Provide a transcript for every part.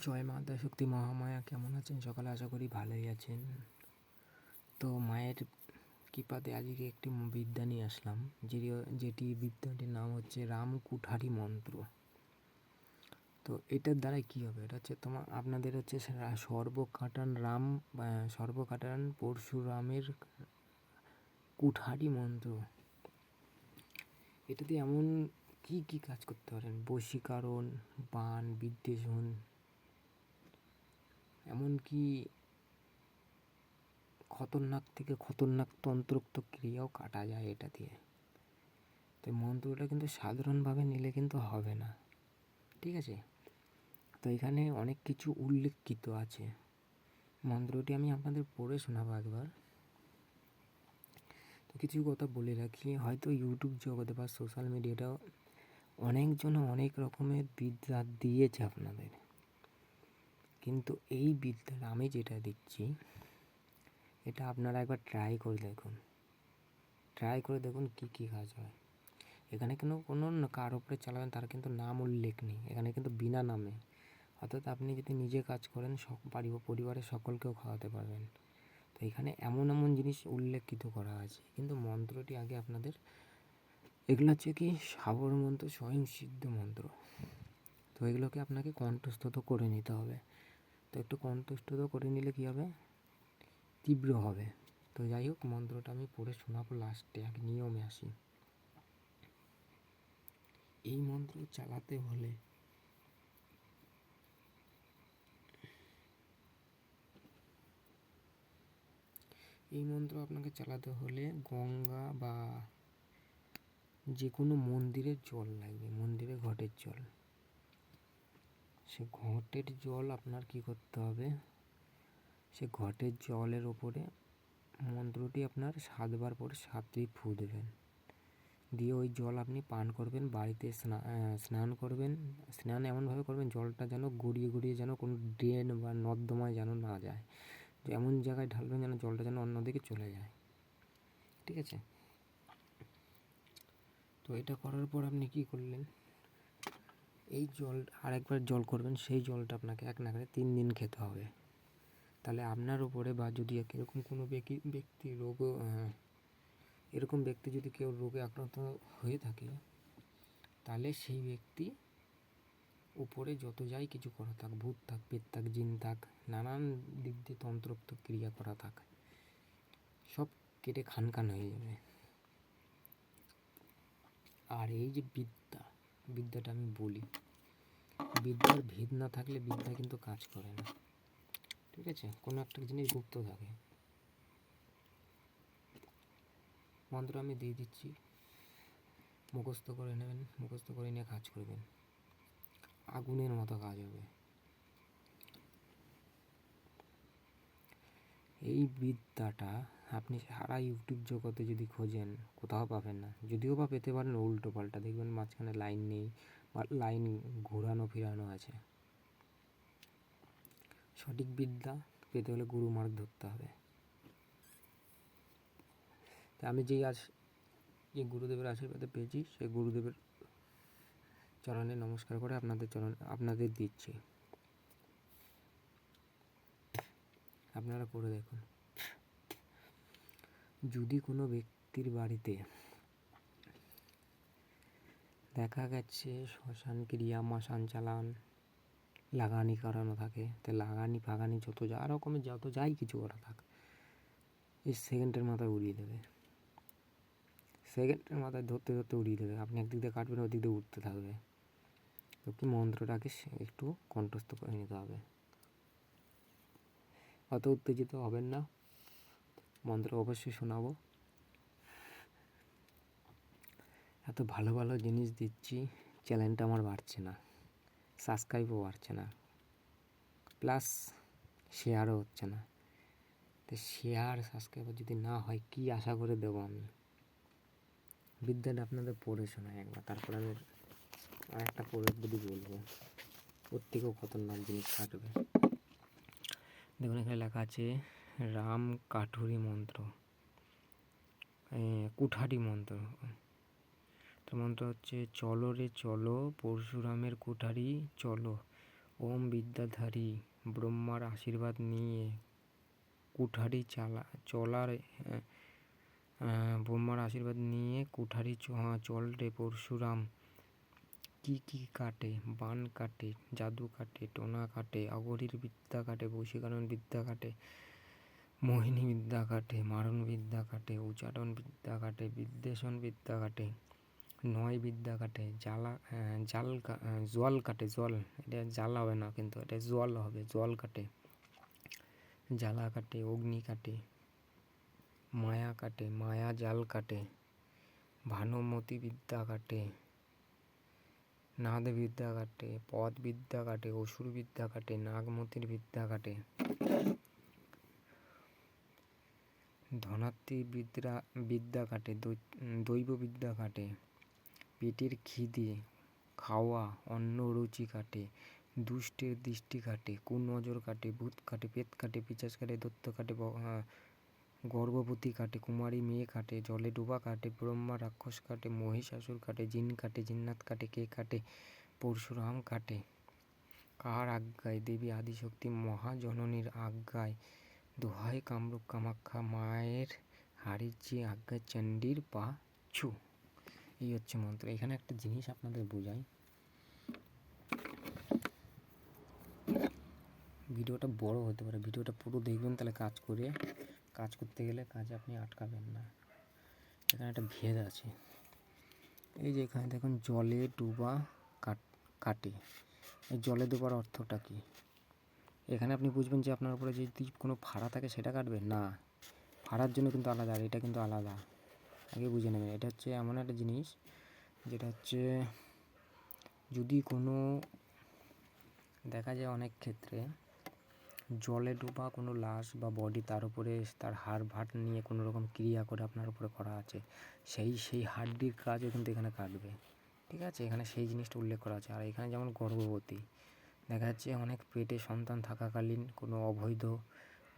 জয় মা শক্তি মহামায়া, কেমন আছেন সকালে? আশা করি ভালোই আছেন। তো মায়ের কৃপাতে আজকে একটি বিদ্যা নিয়ে আসলাম, যেটি যেটি বিদ্যাটির নাম হচ্ছে রাম কুঠারি মন্ত্র। তো এটার দ্বারা কি হবে? এটা হচ্ছে তোমার আপনাদের হচ্ছে সর্বকাটান রাম সর্বকাটান পরশুরামের কুঠারি মন্ত্র। এটাতে এমন কি কি কাজ করতে পারেন? বশীকরণ বান বিদ্বেষণ এমনকি খতরনাক থেকে খতরনাক তন্ত্রোক্ত ক্রিয়াও কাটা যায় এটা দিয়ে। তো মন্ত্রটা কিন্তু সাধারণভাবে নিলে কিন্তু হবে না। ঠিক আছে? তো এখানে অনেক কিছু উল্লেখিত আছে। মন্ত্রটি আমি আপনাদের পড়ে শোনাবো একবার। তো কিছু কথা বলে রাখি। হয়তো ইউটিউব জগতে বা সোশ্যাল মিডিয়াটাও অনেকজন অনেক রকমের বিদ্যা দিয়েছে আপনাদের। কিন্তু এই বিদ্যাটা আমি যেটা দিচ্ছি এটা আপনারা একবার ট্রাই করে দেখুন। ট্রাই করে দেখুন কী কী কাজ হয়। এখানে কিন্তু কোনো কার উপরে চালাবেন তার কিন্তু নাম উল্লেখ নেই। এখানে কিন্তু বিনা নামে। অর্থাৎ আপনি যদি নিজে কাজ করেন সব পরিবারের সকলকেও খাওয়াতে পারবেন। তো এখানে এমন এমন জিনিস উল্লেখিত করা আছে। কিন্তু মন্ত্রটি আগে আপনাদের, এগুলো হচ্ছে কি, সাবর মন্ত্র, স্বয়ং সিদ্ধ মন্ত্র। তো এগুলোকে আপনাকে কণ্ঠস্থ করে নিতে হবে। তো একটু কণ্ঠস্থ করে নিলে কী হবে? তীব্র হবে। তো যাই হোক, মন্ত্রটা আমি পড়ে শোনাবো লাস্টে এক নিয়মে আসি। এই মন্ত্র চালাতে হলে এই মন্ত্র আপনাকে চালাতে হলে গঙ্গা বা যে কোনো মন্দিরের জল লাগবে, মন্দিরে ঘটের জল। সে ঘটের জল আপনার কি করতে হবে? সে ঘটের জলের ওপরে মন্ত্রটি আপনার সাতবার পরে সাতটি ফু দেবেন। দিয়ে ওই জল আপনি পান করবেন, বাড়িতে স্নান করবেন। স্নান এমনভাবে করবেন, জলটা যেন গড়িয়ে গড়িয়ে যেন কোনো ড্রেন বা নর্দমায় যেন না যায়। এমন জায়গায় ঢালবেন যেন জলটা যেন অন্যদিকে চলে যায়। ঠিক আছে? তো এটা করার পর আপনি কী করলেন? এই জল, আরেকবার জল করবেন, সেই জলটা আপনাকে এক নাগারে তিন দিন খেতে হবে। তাহলে আপনার উপরে বা যদি এরকম কোনো ব্যক্তি রোগ এরকম ব্যক্তি যদি কেউ রোগে আক্রান্ত হয়ে থাকে, তাহলে সেই ব্যক্তি উপরে যত যাই কিছু করা থাক, ভূত থাক, পেট থাক, জিন থাক, নানান দিক দিয়ে তন্ত্রোক্ত ক্রিয়া করা থাক, সব কেটে খান খান হয়ে যাবে। আর এই যে বিদ্যা, বিদ্যাটা আমি বলি বিদ্যার ভেদ না থাকলে বিদ্যা কিন্তু কাজ করে না। ঠিক আছে? কোনো একটা জিনিস গুপ্ত থাকে। মন্ত্র আমি দিয়ে দিচ্ছি। মুখস্থ করে নেবেন, মুখস্থ করে নিয়ে কাজ করবেন। আগুনের মতো কাজ হবে। এই বিদ্যাটা আপনি সারা ইউটিউব জগতে যদি খোঁজেন, কোথাও পাবেন না। যদিও বা পেতে পারেন উল্টো পাল্টা দেখবেন মাঝখানে লাইন নেই লাইন ঘোরানো ফিরানো আছে। সঠিক বিদ্যা পেতে হলে গুরু মার্গ ধরতে হবে। তা আমি যেই আজ যে গুরুদেবের আশীর্বাদে পেয়েছি, সেই গুরুদেবের চরণে নমস্কার করে আপনাদের চরণ, আপনাদের দিচ্ছি। আপনারা করে দেখুন। যদি কোনো ব্যক্তির বাড়িতে দেখা গেছে শ্মশান ক্রিয়া, মশান চালান, লাগানি করানো থাকে। তো লাগানি ফাগানি যত যা রকমের যত যাই কিছু করা থাক। এই সেকেন্ডের মাথায় উড়িয়ে দেবে। সেকেন্ডের মাথায় ধরতে ধরতে উড়িয়ে দেবে। আপনি একদিক দিয়ে কাটবেন, ওদিক দিয়ে উঠতে থাকবে। তো কি মন্ত্রটাকে একটু কণ্ঠস্থ করে নিতে হবে। অত উত্তেজিত হবেন না। মন্ত্র অবশ্যই শোনাবো। এত ভালো ভালো জিনিস দিচ্ছি চ্যানেলটা আমার বাড়ছে না সাবস্ক্রাইবও বাড়ছে না প্লাস শেয়ারও হচ্ছে না। তো শেয়ার সাবস্ক্রাইবার যদি না হয়, কি আশা করে দেবো আমি? বিদ্যাটা আপনাদের পড়ে শোনায় একবার, তারপরে আমি আর একটা পড়ে যদি বলব, ওর থেকেও খতরনাক জিনিস কাটবে। দেখুন, এখানে লেখা আছে, রাম কাঠুরি মন্ত্র কুঠারি মন্ত্র। মন্ত্র হচ্ছে চলো রে চলো পরশুরামের কুঠারি চলো ওম বিদ্যাধারী ব্রহ্মার আশীর্বাদ নিয়ে কুঠারি চালা চলার আহ, ব্রহ্মার আশীর্বাদ নিয়ে কুঠারি চ- চল রে পরশুরাম। কি কি কাটে? বান কাটে জাদু কাটে টোনা কাটে অগরীর বিদ্যা কাটে বশীকরণ বিদ্যা কাটে মোহিনী বিদ্যা কাটে মারণ বিদ্যা কাটে উচ্চারণ বিদ্যা কাটে বিদ্বেষণ বিদ্যা কাটে। নয় বিদ্যা কাটে, জ্বালা জাল জল কাটে জল এটা জাল হবে না কিন্তু, এটা জল হবে জল কাটে। জ্বালা কাটে, অগ্নি কাটে, মায়া কাটে, মায়া জাল কাটে, ভানুমতি বিদ্যা কাটে, নাদ বিদ্যা কাটে, পদ বিদ্যা কাটে, অসুর বিদ্যা কাটে, নাগমতির বিদ্যা কাটে। ধনাত্মী বিদ্যা বিদ্যা কাটে দৈব বিদ্যা কাটে। পেটের খিদে, খাওয়া, অন্ন রুচি কাটে, দুষ্টের দৃষ্টি কাটে কুনজর কাটে, ভূত কাটে পেট কাটে, পিচাস কাটে, দত্ত কাটে গর্ভবতী কাটে, কুমারী মেয়ে কাটে, জলে ডোবা কাটে, ব্রহ্মা রাক্ষস কাটে, মহিষাসুর কাটে, জিন কাটে, জিন্নাত কাটে, কে কাটে, পরশুরাম কাটে। কার আজ্ঞায়? দেবী আদিশক্তি মহাজননীর আজ্ঞায়। দোহাই কামরূপ কামাখ্যা মায়ের হাড়ির যে আজ্ঞায়, চণ্ডীর পা ছু। এই হচ্ছে মন্ত্র। এখানে একটা জিনিস আপনাদের বোঝাই। ভিডিওটা বড় হতে পারে। ভিডিওটা পুরো দেখবেন, তাহলে কাজ করে, কাজ করতে গেলে কাজে আপনি আটকাবেন না। এখানে একটা ভেদ আছে। এই যে এখানে দেখুন, জলে ডুবা কাট- কাটে। এই জলে ডুবার অর্থটা কি? এখানে আপনি বুঝবেন যে আপনার উপরে যদি কোনো ফাড়া থাকে, সেটা কাটবেন? না। ফাড়ার জন্য কিন্তু আলাদা, আর এটা কিন্তু আলাদা। আগে বুঝে নেবেন। এটা হচ্ছে এমন একটা জিনিস যেটা হচ্ছে যদি কোনো দেখা যায় অনেক ক্ষেত্রে জলে ডোবা কোনো লাশ বা বডি তার উপরে তার হাড় ভাট নিয়ে কোনো রকম ক্রিয়া করে আপনার উপরে করা আছে, সেই সেই হাড্ডির কাজও কিন্তু এখানে কাটবে। ঠিক আছে? এখানে সেই জিনিসটা উল্লেখ করা আছে। আর এখানে যেমন গর্ভবতী, দেখা যাচ্ছে অনেক পেটে সন্তান থাকাকালীন কোনো অবৈধ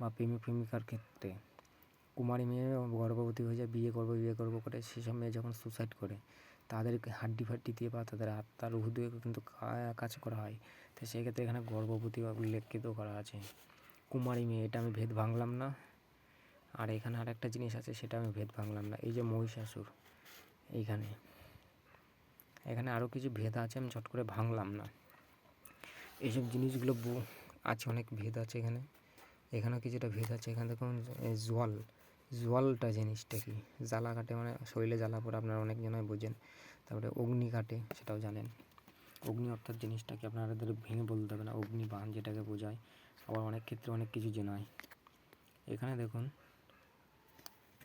বা প্রেমিক প্রেমিকার ক্ষেত্রে কুমারী মেয়ে গর্ভবতী হয়ে যায়, বিয়ে করব বিয়ে করব করে সেসব মেয়ে যখন সুসাইড করে, তাদেরকে হাড্ডি ফাড্ডি দিয়ে বা তাদের আত্মার রুহ দিয়ে কিন্তু কাজ করা হয়। তো সেক্ষেত্রে এখানে গর্ভবতী উল্লেখিত করা আছে। কুমারী মেয়ে, এটা আমি ভেদ ভাঙলাম না। আর এখানে আর একটা জিনিস আছে, সেটা আমি ভেদ ভাঙলাম না। এই যে মহিষাসুর, এইখানে। এখানে আরও কিছু ভেদ আছে, আমি চট করে ভাঙলাম না। এইসব জিনিসগুলো আছে, অনেক ভেদ আছে এখানে। এখানেও কিছুটা ভেদ আছে। এখানে দেখুন জল জলটা জিনিসটা কি? জ্বালা কাটে মানে শরীরে জ্বালা পড়ে, আপনারা অনেকজনই বোঝেন। তারপরে অগ্নি কাটে, সেটাও জানেন। অগ্নি অর্থাৎ জিনিসটাকে আপনাদের ভেঙে বলতে হবে না অগ্নি বান যেটাকে বোঝায়। আবার অনেক ক্ষেত্রে অনেক কিছু জেনায়। এখানে দেখুন,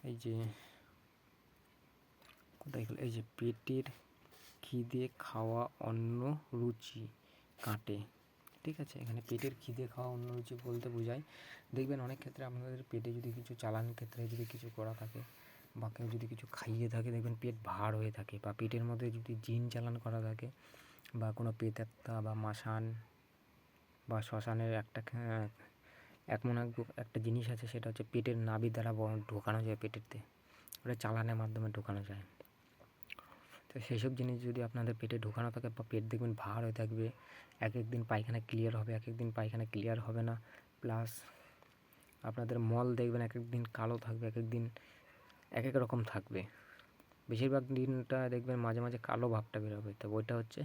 এই যে, কোথায় এই যে পেটের খিদে খাওয়া অন্য রুচি কাটে। ঠিক আছে, এখানে পেটের খিদে খাওয়া, অন্য রুচি বলতে বোঝায়। দেখবেন অনেক ক্ষেত্রে আপনাদের পেটে যদি কিছু চালানোর ক্ষেত্রে যদি কিছু করা থাকে বা কেউ যদি কিছু খাইয়ে থাকে, দেখবেন পেট ভার হয়ে থাকে বা পেটের মধ্যে যদি জিন চালান করা থাকে বা কোনো পেতাত্তা বা মাসান বা শ্মশানের একটা, এক- একটা জিনিস আছে, সেটা হচ্ছে পেটের নাভি দ্বারা ঢোকানো যায় পেটেরতে। ওটা চালানের মাধ্যমে ঢোকানো যায়। সেই সব জিনিস যদি আপনাদের পেটে ঢোকানো থাকে বা পেট দেখবেন ভার হয়ে থাকবে এক এক দিন পায়খানা ক্লিয়ার হবে এক এক দিন পায়খানা ক্লিয়ার হবে না প্লাস আপনাদের মল দেখবেন এক এক দিন কালো থাকবে এক এক দিন এক এক রকম থাকবে। বেশিরভাগ দিনটা দেখবেন মাঝে মাঝে কালো ভাবটা বেরোবে, তো ওইটা হচ্ছে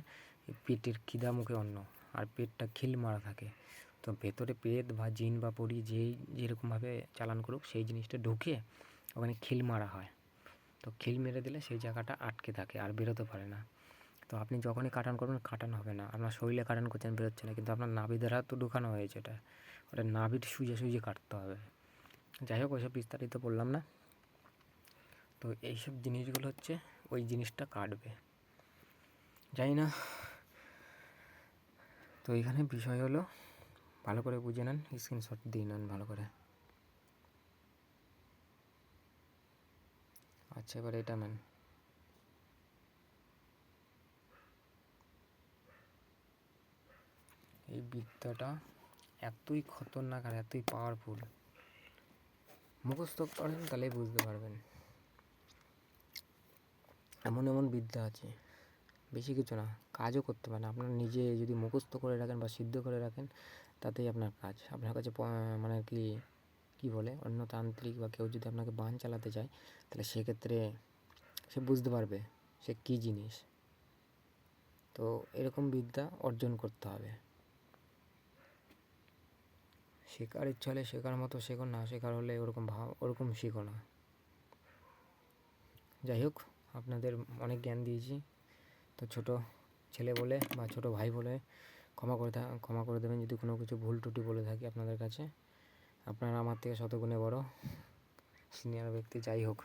পেটের খিদা মুখে অন্ন, আর পেটটা খিল মারা থাকে। তো ভেতরে পেট বা জিন বা পরি যেই যেরকমভাবে চালান করুক, সেই জিনিসটা ঢুকে ওখানে খিল মারা হয়। তো খিল মেরে দিলে সেই জায়গাটা আটকে থাকে আর বেরোতে পারে না। তো আপনি যখনই কাটান করবেন, কাটান হবে না। আপনার শরীরে কাটান করছেন, বেরোচ্ছে না। কিন্তু আপনার নাভি দ্বারা তো ঢুকানো হয়েছে এটা। ওটা নাভির সুজে সুজে কাটতে হবে। যাই হোক, ওইসব বিস্তারিত বললাম না। তো এইসব জিনিসগুলো হচ্ছে, ওই জিনিসটা কাটবে। জানি না। তো এখানে বিষয় হলো, ভালো করে বুঝে নেন স্ক্রিনশট দিয়ে নেন ভালো করে। আচ্ছা এবার এটা নেন। এই বিদ্যাটা এতই খতরনাক আর এতই পাওয়ারফুল মুখস্থ করেন, তাহলেই বুঝতে পারবেন। এমন এমন বিদ্যা আছে, বেশি কিছু না, কাজও করতে পারেন। আপনার নিজে যদি মুখস্থ করে রাখেন বা সিদ্ধ করে রাখেন, তাতেই আপনার কাজ। আপনার কাছে মানে কি কি বলে অন্য তান্ত্রিক বা কেউ যদি আপনাকে বান চালাতে চায়, তাহলে সেক্ষেত্রে সে বুঝতে পারবে সে কী জিনিস। তো এরকম বিদ্যা অর্জন করতে হবে। শেখার ইচ্ছা হলে শেখার মতো শেখো, না শেখার হলে ওরকম ভাব, ওরকম শেখো না। যাই হোক, আপনাদের অনেক জ্ঞান দিয়েছি। তো ছোট ছেলে বলে বা ছোট ভাই বলে ক্ষমা করে ক্ষমা করে দেবেন যদি কোনো কিছু ভুল ত্রুটি বলে থাকি আপনাদের কাছে। আপনারা আমার থেকে শতগুণে বড় সিনিয়র ব্যক্তি, যাই হোক।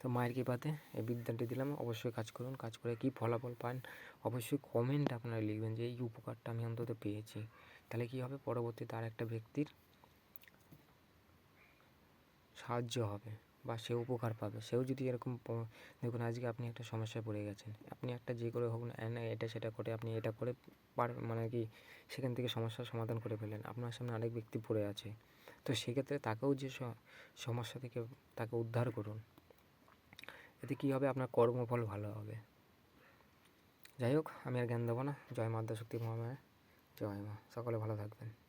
তো মায়ের কৃপাতে এই বিদ্যাটি দিলাম। অবশ্যই কাজ করুন, কাজ করে কী ফলাফল পান, অবশ্যই কমেন্ট আপনারা লিখবেন যে এই উপকারটা আমি অন্তত পেয়েছি। তাহলে কী হবে? পরবর্তীতে আর একটা ব্যক্তির সাহায্য হবে। বা সে উপকার পাবে। সেও যদি এরকম দেখুন আজকে আপনি একটা সমস্যায় পড়ে গেছেন। আপনি একটা যে করে হোক না এটা সেটা করে আপনি এটা করে পার মানে কি সেখান থেকে সমস্যার সমাধান করে ফেলেন আপনার সামনে আরেক ব্যক্তি পড়ে আছে। তো সেক্ষেত্রে তাকেও যে সমস্যা থেকে তাকে উদ্ধার করুন। এতে কী হবে? আপনার কর্মফল ভালো হবে। যাই হোক, আমি আর জ্ঞান দেবো না। জয় মাদ্রা শক্তি মহামায়া। জয় মা। সকলে ভালো থাকবেন।